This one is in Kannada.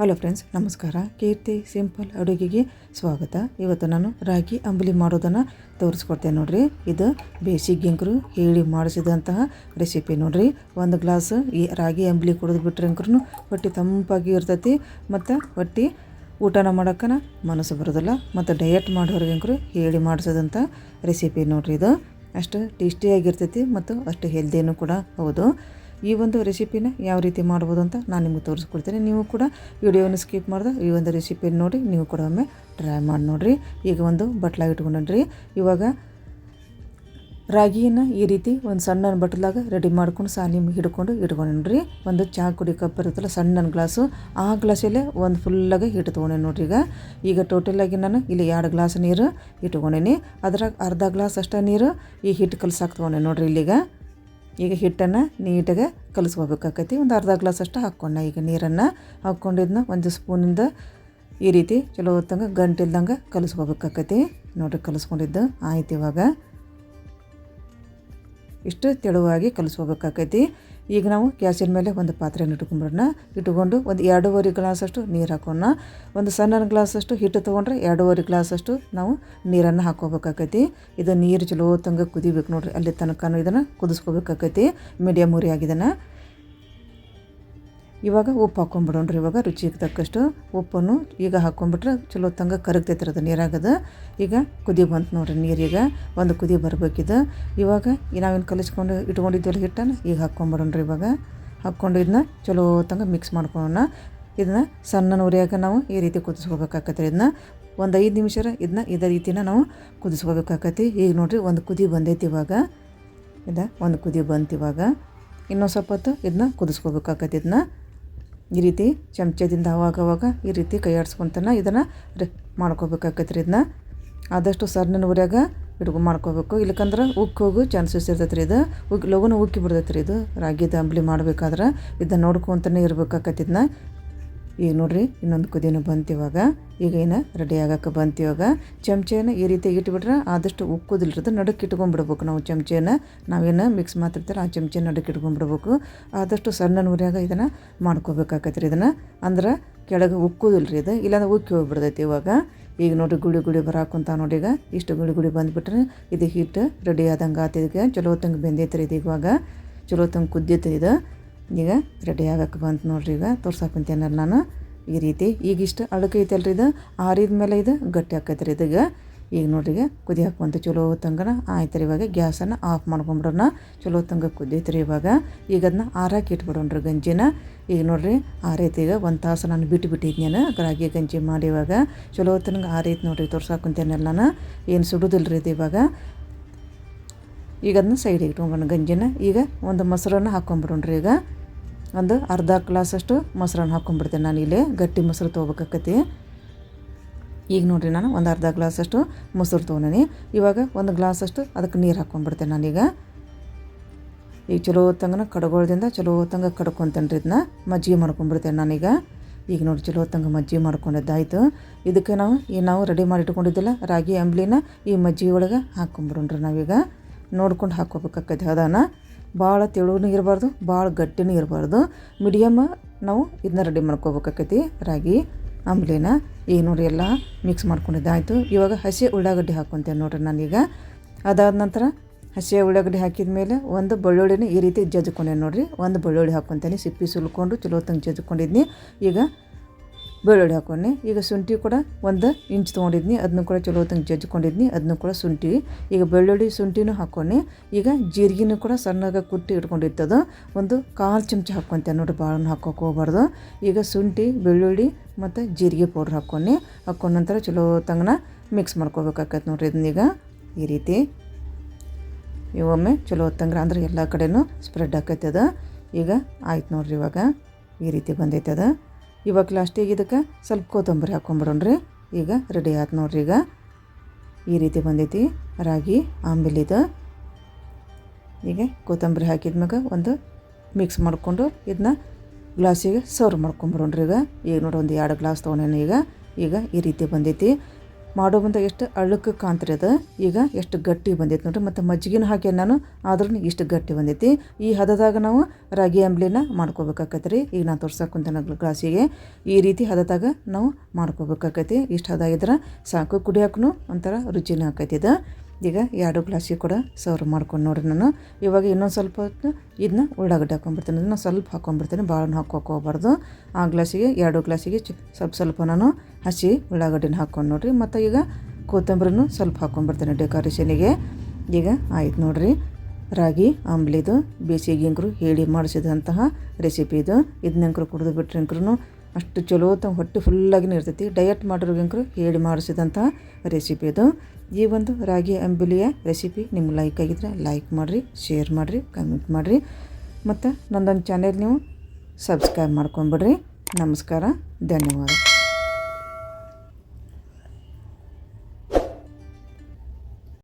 ಹಲೋ ಫ್ರೆಂಡ್ಸ್ ನಮಸ್ಕಾರ. ಕೀರ್ತಿ ಸಿಂಪಲ್ ಅಡುಗೆಗೆ ಸ್ವಾಗತ. ಇವತ್ತು ನಾನು ರಾಗಿ ಅಂಬಲಿ ಮಾಡೋದನ್ನು ತೋರಿಸ್ಕೊಡ್ತೇನೆ ನೋಡಿರಿ. ಇದು ಬೇಸಿಗೆಂಕರು ಹೇಳಿ ಮಾಡಿಸಿದಂತಹ ರೆಸಿಪಿ ನೋಡಿರಿ. ಒಂದು ಗ್ಲಾಸ್ ಈ ರಾಗಿ ಅಂಬಲಿ ಕುಡಿದು ಬಿಟ್ರೆ ಅಂಕ್ರೂ ಹೊಟ್ಟೆ ತಂಪಾಗಿ ಇರ್ತೈತಿ ಮತ್ತು ಹೊಟ್ಟೆ ಊಟನ ಮಾಡೋಕ್ಕನ ಮನಸ್ಸು ಬರೋದಿಲ್ಲ. ಮತ್ತು ಡಯಟ್ ಮಾಡೋರಿಗೆ ಅಂಕರು ಹೇಳಿ ಮಾಡಿಸೋದಂಥ ರೆಸಿಪಿ ನೋಡಿರಿ ಇದು. ಅಷ್ಟು ಟೇಸ್ಟಿಯಾಗಿರ್ತೈತಿ ಮತ್ತು ಅಷ್ಟು ಹೆಲ್ದಿನೂ ಕೂಡ ಹೌದು. ಈ ಒಂದು ರೆಸಿಪಿನ ಯಾವ ರೀತಿ ಮಾಡ್ಬೋದು ಅಂತ ನಾನು ನಿಮಗೆ ತೋರಿಸ್ಕೊಡ್ತೀನಿ. ನೀವು ಕೂಡ ವಿಡಿಯೋನ ಸ್ಕಿಪ್ ಮಾಡಿದೆ ಈ ಒಂದು ರೆಸಿಪಿನ ನೋಡಿ, ನೀವು ಕೂಡ ಒಮ್ಮೆ ಟ್ರೈ ಮಾಡಿ ನೋಡಿರಿ. ಈಗ ಒಂದು ಬಟ್ಲಾಗ ಇಟ್ಕೊಂಡ್ರಿ. ಇವಾಗ ರಾಗಿಯನ್ನು ಈ ರೀತಿ ಒಂದು ಸಣ್ಣ ಬಟ್ಲಾಗ ರೆಡಿ ಮಾಡ್ಕೊಂಡು ಸಾಲಿ ಹಿಡ್ಕೊಂಡು ಇಟ್ಕೊಂಡ್ರಿ. ಒಂದು ಚಹಾ ಕುಡಿ ಕಪ್ ಇರುತ್ತಲ್ಲ ಸಣ್ಣ ಗ್ಲಾಸು, ಆ ಗ್ಲಾಸಲ್ಲೇ ಒಂದು ಫುಲ್ಲಾಗಿ ಹಿಟ್ಟು ತೊಗೊಂಡೆ ನೋಡ್ರಿ ಈಗ. ಈಗ ಟೋಟಲಾಗಿ ನಾನು ಇಲ್ಲಿ ಎರಡು ಗ್ಲಾಸ್ ನೀರು ಇಟ್ಕೊಂಡೇನಿ. ಅದ್ರಾಗ ಅರ್ಧ ಗ್ಲಾಸ್ ಅಷ್ಟೇ ನೀರು ಈ ಹಿಟ್ಟು ಕಲ್ಸಾಕ್ ತೊಗೊಂಡೆ ನೋಡ್ರಿ ಇಲ್ಲಿಗ. ಈಗ ಹಿಟ್ಟನ್ನು ನೀಟಾಗಿ ಕಲಿಸ್ಕೋಬೇಕಾಕೈತಿ. ಒಂದು ಅರ್ಧ ಗ್ಲಾಸ್ ಅಷ್ಟು ಹಾಕ್ಕೊಂಡೆ. ಈಗ ನೀರನ್ನು ಹಾಕ್ಕೊಂಡಿದ್ನ ಒಂದು ಸ್ಪೂನಿಂದ ಈ ರೀತಿ ಚಲೋ ಹೊತ್ತಂಗೆ ಗಂಟಿಲ್ದಂಗೆ ಕಲಿಸ್ಕೋಬೇಕಾಕೈತಿ. ನೋಡಿರಿ ಕಲಿಸ್ಕೊಂಡಿದ್ದು ಆಯ್ತು ಇವಾಗ. ಇಷ್ಟು ತೆಳುವಾಗಿ ಕಲಿಸ್ಕೋಬೇಕಾಕೈತಿ. ಈಗ ನಾವು ಗ್ಯಾಸಿನ ಮೇಲೆ ಒಂದು ಪಾತ್ರೆನ ಇಟ್ಕೊಂಡ್ಬಿಡೋಣ ಇಟ್ಕೊಂಡು ಒಂದು ಎರಡೂವರೆ ಗ್ಲಾಸಷ್ಟು ನೀರು ಹಾಕೋಣ. ಒಂದು ಸಣ್ಣ ಗ್ಲಾಸಷ್ಟು ಹಿಟ್ಟು ತೊಗೊಂಡ್ರೆ ಎರಡೂವರೆ ಗ್ಲಾಸಷ್ಟು ನಾವು ನೀರನ್ನು ಹಾಕೋಬೇಕಾಕೈತಿ ಇದು ನೀರು ಚಲೋ ತಂಗ ಕುದಿಬೇಕು ನೋಡ್ರಿ. ಅಲ್ಲಿ ತನಕ ಇದನ್ನು ಕುದಿಸ್ಕೋಬೇಕಾಕೈತಿ ಮೀಡಿಯಮ್ ಉರಿ ಆಗಿದನ್ನು. ಇವಾಗ ಉಪ್ಪು ಹಾಕ್ಕೊಂಬಿಡೋಣ್ರಿ ಇವಾಗ ರುಚಿಗೆ ತಕ್ಕಷ್ಟು ಉಪ್ಪನ್ನು ಈಗ ಹಾಕ್ಕೊಂಬಿಟ್ರೆ ಚಲೋ ತಂಗ ಕರಗ್ತೈತ್ರಿ ಅದು ನೀರಾಗದ. ಈಗ ಕುದಿ ಬಂತು ನೋಡ್ರಿ ನೀರೀಗ ಒಂದು ಕುದಿ ಬರ್ಬೇಕಿದು. ಇವಾಗ ನಾವೇನು ಕಲಿಸ್ಕೊಂಡು ಇಟ್ಕೊಂಡಿದ್ದೀವಲ್ಲ ಹಿಟ್ಟನ್ನು ಈಗ ಹಾಕ್ಕೊಂಬಿಡೋಣ್ರಿ ಇವಾಗ. ಹಾಕ್ಕೊಂಡು ಇದನ್ನ ಚಲೋ ತಂಗ ಮಿಕ್ಸ್ ಮಾಡ್ಕೊಳ್ಳೋಣ. ಇದನ್ನ ಸಣ್ಣ ಉರಿಯಾಗ ನಾವು ಈ ರೀತಿ ಕುದಿಸ್ಕೋಬೇಕಾಗತ್ತೆ ಇದನ್ನ. ಒಂದು ಐದು ನಿಮಿಷ ಇದನ್ನ ಇದೇ ರೀತಿನ ನಾವು ಕುದಿಸ್ಕೋಬೇಕಾಗತ್ತೆ ಈಗ ನೋಡಿರಿ ಒಂದು ಕುದಿ ಬಂದೈತಿ ಇವಾಗ. ಇದ ಒಂದು ಕುದಿ ಬಂತು ಇವಾಗ. ಇನ್ನೊಂದು ಸ್ವಲ್ಪ ಹೊತ್ತು ಇದನ್ನ ಕುದಿಸ್ಕೋಬೇಕಾಗತ್ತೆ ಇದನ್ನ. ಈ ರೀತಿ ಚಮಚದಿಂದ ಆವಾಗವಾಗ ಅವಾಗ ಈ ರೀತಿ ಕೈ ಆಡಿಸ್ಕೊತಾನ ಇದನ್ನು ರೆ ಮಾಡ್ಕೋಬೇಕಾಗತ್ತೆ ರೀ ಇದನ್ನ. ಆದಷ್ಟು ಸಣ್ಣ ಊರಾಗ ಹಿಡ್ಕೊ ಮಾಡ್ಕೋಬೇಕು. ಇಲ್ಲಕಂದ್ರೆ ಉಕ್ಕಿ ಹೋಗು ಚಾನ್ಸಸ್ ಇರ್ತೈತೆ ರೀ ಇದು. ಉಗ್ ಲಗೂನು ಉಕ್ಕಿ ಬಿಡ್ತೈತೆ ರೀ ಇದು. ರಾಗಿ ದಾಂಬಲಿ ಮಾಡ್ಬೇಕಾದ್ರೆ ಇದನ್ನು ನೋಡ್ಕೊತಾನೆ ಇರ್ಬೇಕಾಕೈತಿ ಇದನ್ನ. ಈಗ ನೋಡ್ರಿ, ಇನ್ನೊಂದು ಕುದಿನ ಬಂತು ಇವಾಗ. ಈಗ ಏನು ರೆಡಿ ಆಗಕ್ಕೆ ಬಂತು ಇವಾಗ. ಚಮಚೇನ ಈ ರೀತಿ ಇಟ್ಬಿಟ್ರೆ ಆದಷ್ಟು ಉಕ್ಕುದಿಲ್ರದ ನಡಕ್ಕೆ ಇಟ್ಕೊಂಡ್ಬಿಡ್ಬೇಕು ನಾವು ಚಮಚೇನ. ನಾವೇನು ಮಿಕ್ಸ್ ಮಾಡ್ತಿರ್ತಾರೆ ಆ ಚಮಚೆ ನಡಕ್ಕೆ ಇಟ್ಕೊಂಡ್ಬಿಡ್ಬೇಕು ಆದಷ್ಟು ಸಣ್ಣ ನೂರಿಯಾಗ ಇದನ್ನು ಮಾಡ್ಕೋಬೇಕಾಗತ್ತೆ ರೀ ಇದನ್ನು. ಅಂದ್ರೆ ಕೆಳಗೆ ಉಕ್ಕುದಿಲ್ಲ ರೀ ಇದು. ಇಲ್ಲಾಂದ್ರೆ ಉಕ್ಕಿ ಹೋಗ್ಬಿಡ್ತೈತಿ ಇವಾಗ. ಈಗ ನೋಡಿರಿ ಗುಳಿ ಗುಳಿ ಬರಾಕುಂತ ನೋಡಿ ಈಗ. ಇಷ್ಟು ಗುಳಿ ಗುಳಿ ಬಂದುಬಿಟ್ರೆ ಇದು ಹಿಟ್ಟು ರೆಡಿ ಆದಂಗೆ ಆತಿದ್ಗೆ ಚಲೋ ತಂಗೆ ಬೆಂದೈತ್ರಿ ಇದು ಇವಾಗ. ಚಲೋ ತಂಗೆ ಕುದ್ದೈತೆ ಇದು. ಈಗ ರೆಡಿ ಆಗಕ್ಕೆ ಬಂತು ನೋಡ್ರಿ ಈಗ. ತೋರ್ಸಕ್ಕಂತೇನಲ್ಲ ನಾನು. ಈ ರೀತಿ ಈಗ ಇಷ್ಟು ಅಳಕೆ ಐತಲ್ರಿ ಇದು. ಆರಿದ ಮೇಲೆ ಇದು ಗಟ್ಟಿ ಆಕೈತೆ ರೀ ಇದೀಗ ಈಗ ನೋಡ್ರಿ ಈಗ ಕುದಿ ಹಾಕುವಂತ ಚಲೋ ತಂಗನ. ಆಯ್ತು ರೀ ಇವಾಗ ಗ್ಯಾಸನ್ನು ಆಫ್ ಮಾಡ್ಕೊಂಬಿಡೋಣ. ಚಲೋ ತಂಗ ಕುದ್ದೈತೆ ರೀ ಇವಾಗ. ಈಗ ಅದನ್ನ ಆರಾಕಿ ಇಟ್ಬಿಡೋಣ್ರಿ ಗಂಜಿನ. ಈಗ ನೋಡ್ರಿ ರೀತಿ ಈಗ. ಒಂದು ತಾಸು ನಾನು ಬಿಟ್ಟು ಬಿಟ್ಟಿದ್ನೇನು ರಾಗಿ ಗಂಜಿ ಮಾಡಿ ಇವಾಗ. ಚಲೋ ತನಗ ಆ ರೀತಿ ನೋಡ್ರಿ ತೋರ್ಸಾಕಂತೇನಲ್ಲ ನಾನು. ಏನು ಸುಡುದಿಲ್ಲ ರೀ ಇದು ಇವಾಗ. ಈಗ ಅದನ್ನ ಸೈಡಿಗೆ ಇಟ್ಕೊಂಬೋಣ ಗಂಜಿನ. ಈಗ ಒಂದು ಮೊಸರನ್ನ ಹಾಕ್ಕೊಂಬಿಡೋಣ್ರಿ ಈಗ. ಒಂದು ಅರ್ಧ ಗ್ಲಾಸಷ್ಟು ಮೊಸರನ್ನ ಹಾಕ್ಕೊಂಡ್ಬಿಡ್ತೇನೆ ನಾನು ಇಲ್ಲಿ. ಗಟ್ಟಿ ಮೊಸರು ತೊಗೋಬೇಕಾಕತಿ ಈಗ ನೋಡಿರಿ ನಾನು ಒಂದು ಅರ್ಧ ಗ್ಲಾಸಷ್ಟು ಮೊಸರು ತೊಗೊಂಡಿನಿ. ಇವಾಗ ಒಂದು ಗ್ಲಾಸಷ್ಟು ಅದಕ್ಕೆ ನೀರು ಹಾಕ್ಕೊಂಡ್ಬಿಡ್ತೀನಿ ನಾನೀಗ. ಈಗ ಚಲೋ ತಂಗನ ಕಡ್ಗೊಳ್ದಿಂದ ಚಲೋ ತಂಗ ಕಡ್ಕೊತೇನೆ ರೀ ಇದನ್ನ ಮಜ್ಜಿಗೆ ಮಾಡ್ಕೊಂಡ್ಬಿಡ್ತೇನೆ ನಾನೀಗ. ಈಗ ನೋಡಿ ಚಲೋ ತಂಗ ಮಜ್ಜಿಗೆ ಮಾಡ್ಕೊಂಡಿದ್ದಾಯಿತು. ಇದಕ್ಕೆ ನಾವು ಈ ನಾವು ರೆಡಿ ಮಾಡಿ ಇಟ್ಕೊಂಡಿದ್ದಿಲ್ಲ, ರಾಗಿ, ಅಂಬ್ಲಿನ ಈ ಮಜ್ಜಿಗೆ ಒಳಗೆ ಹಾಕ್ಕೊಂಬಿಡೋಣ್ರಿ ನಾವೀಗ. ನೋಡ್ಕೊಂಡು ಹಾಕ್ಕೋಬೇಕಾಕೈತೆ ಅದಾನ ಭಾಳ ತೆಳುನೂ ಇರಬಾರ್ದು, ಭಾಳ ಗಟ್ಟಿನೂ ಇರಬಾರ್ದು. ಮೀಡಿಯಮ್ ನಾವು ಇದನ್ನ ರೆಡಿ ಮಾಡ್ಕೋಬೇಕಾಕೈತಿ. ರಾಗಿ, ಆಮ್ಲೇನ ಈಗ ನೋಡಿ ಎಲ್ಲ ಮಿಕ್ಸ್ ಮಾಡ್ಕೊಂಡಿದ್ದಾಯಿತು ಇವಾಗ ಹಸಿ ಉಳ್ಳಾಗಡ್ಡಿ ಹಾಕ್ಕೊತೇನೆ ನೋಡ್ರಿ ನಾನೀಗ. ಅದಾದ ನಂತರ ಹಸಿ ಉಳ್ಳಾಗಡ್ಡಿ ಹಾಕಿದ ಮೇಲೆ ಒಂದು ಬೆಳ್ಳುಳ್ಳಿನ ಈ ರೀತಿ ಜಜ್ಕೊಂಡೆ ನೋಡ್ರಿ. ಒಂದು ಬೆಳ್ಳುಳ್ಳಿ ಹಾಕ್ಕೊತೇನೆ ಸಿಪ್ಪಿ ಸುಲ್ಕೊಂಡು ಚಲೋ ತಂಗೆ ಜಜ್ಕೊಂಡಿದ್ನಿ ಈಗ ಬೆಳ್ಳುಳ್ಳಿ ಹಾಕೊಂಡೆ ಈಗ ಶುಂಠಿ ಕೂಡ ಒಂದು ಇಂಚ್ ತೊಗೊಂಡಿದ್ನಿ ಅದನ್ನು ಕೂಡ ಚಲೋ ತಂಗೆ ಜಜ್ಕೊಂಡಿದ್ನಿ ಅದನ್ನು ಕೂಡ ಶುಂಠಿ. ಈಗ ಬೆಳ್ಳುಳ್ಳಿ ಶುಂಠಿನೂ ಹಾಕೊಂಡಿ ಈಗ ಜೀರಿಗೆನೂ ಕೂಡ ಸಣ್ಣಗೆ ಕುಟ್ಟಿ ಇಟ್ಕೊಂಡಿರ್ತದು ಒಂದು ಕಾಲು ಚಮಚ ಹಾಕ್ಕೊಂತೆ ನೋಡಿ ಭಾಳ ಹಾಕೋಕೆ ಹೋಗ್ಬಾರ್ದು. ಈಗ ಶುಂಠಿ, ಬೆಳ್ಳುಳ್ಳಿ ಮತ್ತು ಜೀರಿಗೆ ಪೌಡ್ರ್ ಹಾಕ್ಕೊಂಡೆ ಹಾಕೊಂಡ ನಂತರ ಚಲೋ ತಂಗನ ಮಿಕ್ಸ್ ಮಾಡ್ಕೋಬೇಕಾಕೈತೆ ನೋಡ್ರಿ ಇದನ್ನೀಗ ಈ ರೀತಿ. ಇವೊಮ್ಮೆ ಚಲೋ ಹೊತ್ತಂಗ್ರೆ ಅಂದ್ರೆ ಎಲ್ಲ ಕಡೆನೂ ಸ್ಪ್ರೆಡ್ ಆಕೈತೆ ಅದು ಈಗ ಆಯ್ತು ನೋಡ್ರಿ ಇವಾಗ. ಈ ರೀತಿ ಬಂದೈತೆ ಅದು ಇವಾಗ ಲಾಸ್ಟಿಗೆ ಇದಕ್ಕೆ ಸ್ವಲ್ಪ ಕೊತ್ತಂಬರಿ ಹಾಕ್ಕೊಂಬಿಡೋಣ್ರಿ ಈಗ ರೆಡಿ ಆಯ್ತು ನೋಡ್ರಿ ಈಗ. ಈ ರೀತಿ ಬಂದೈತಿ ರಾಗಿ ಆಂಬಿಲಿದು ಈಗ ಕೊತ್ತಂಬರಿ ಹಾಕಿದ್ಮ್ಯಾಗ ಒಂದು ಮಿಕ್ಸ್ ಮಾಡಿಕೊಂಡು ಇದನ್ನ ಗ್ಲಾಸಿಗೆ ಸರ್ವ್ ಮಾಡ್ಕೊಂಬಿಡೋಣ್ರಿ ಈಗ. ಈಗ ನೋಡಿ ಒಂದು ಎರಡು ಗ್ಲಾಸ್ ತೊಗೊಂಡೇನೆ ಈಗ. ಈಗ ಈ ರೀತಿ ಬಂದೈತಿ. ಮಾಡೋ ಮುಂದೆ ಎಷ್ಟು ಅಳ್ಳಕ್ಕೆ ಕಾಣ್ತಿರಿ ಅದು? ಈಗ ಎಷ್ಟು ಗಟ್ಟಿ ಬಂದೈತೆ ನೋಡಿರಿ. ಮತ್ತು ಮಜ್ಜಿಗೆನ ಹಾಕಿ ನಾನು, ಆದ್ರೂ ಇಷ್ಟು ಗಟ್ಟಿ ಬಂದೈತಿ. ಈ ಹದದಾಗ ನಾವು ರಾಗಿ ಅಂಬ್ಲಿನ ಮಾಡ್ಕೋಬೇಕಾಕೈತೆ ರೀ ಈಗ ನಾನು ತೋರ್ಸಕ್ಕೆ ಕುಂತೇನೆ ಗ್ಲಾಸಿಗೆ. ಈ ರೀತಿ ಹದದಾಗ ನಾವು ಮಾಡ್ಕೋಬೇಕಾಕೈತಿ ಇಷ್ಟು ಹದ ಇದ್ರೆ ಸಾಕು. ಕುಡಿಯೋಕ್ಕೂ ಒಂಥರ ರುಚಿನೂ ಆಕೈತಿ ಇದು. ಈಗ ಎರಡು ಗ್ಲಾಸಿಗೆ ಕೂಡ ಸರ್ವ್ ಮಾಡ್ಕೊಂಡು ನೋಡ್ರಿ ನಾನು. ಇವಾಗ ಇನ್ನೊಂದು ಸ್ವಲ್ಪ ಹೊತ್ತು ಇದನ್ನ ಉಳ್ಳಾಗಡ್ಡೆ ಹಾಕೊಂಡ್ಬಿಡ್ತೀನಿ. ಅದನ್ನು ಸ್ವಲ್ಪ ಹಾಕೊಂಡ್ಬಿಡ್ತೀನಿ. ಭಾಳ ಹಾಕೋಕೆ ಆ ಗ್ಲಾಸಿಗೆ, ಎರಡು ಗ್ಲಾಸಿಗೆ ಸ್ವಲ್ಪ ಸ್ವಲ್ಪ ನಾನು ಹಸಿ ಉಳ್ಳಾಗಡ್ಡಿನ ಹಾಕ್ಕೊಂಡು ನೋಡ್ರಿ. ಮತ್ತು ಈಗ ಕೊತ್ತಂಬರಿನೂ ಸ್ವಲ್ಪ ಹಾಕ್ಕೊಂಡ್ಬಿಡ್ತೀನಿ ಡೆಕೋರೇಷನಿಗೆ ಈಗ ಆಯ್ತು ನೋಡ್ರಿ. ರಾಗಿ ಆಂಬ್ಲಿದು ಬೇಸಿಗೆಂಕರು ಹೇಳಿ ಮಾಡಿಸಿದಂತಹ ರೆಸಿಪಿ ಇದು. ಇದನ್ನಂಕರು ಕುಡಿದು ಬಿಟ್ರೆಂಕ್ರು ಅಷ್ಟು ಚಲೋ ತ ಹೊಟ್ಟೆ ಫುಲ್ಲಾಗಿ ಇರ್ತೈತಿ. ಡಯಟ್ ಮಾಡಿರೋಂಕರು ಹೇಳಿ ಮಾಡಿಸಿದಂತಹ ರೆಸಿಪಿ ಇದು ಈ ಒಂದು ರಾಗಿ ಅಂಬಿಲಿಯ ರೆಸಿಪಿ ನಿಮ್ಗೆ ಲೈಕ್ ಆಗಿದ್ರೆ ಲೈಕ್ ಮಾಡಿರಿ ಶೇರ್ ಮಾಡಿರಿ ಕಮೆಂಟ್ ಮಾಡಿರಿ. ಮತ್ತು ನನ್ನೊಂದು ಚಾನೆಲ್ ನೀವು ಸಬ್ಸ್ಕ್ರೈಬ್ ಮಾಡ್ಕೊಂಬಿಡ್ರಿ. ನಮಸ್ಕಾರ, ಧನ್ಯವಾದ.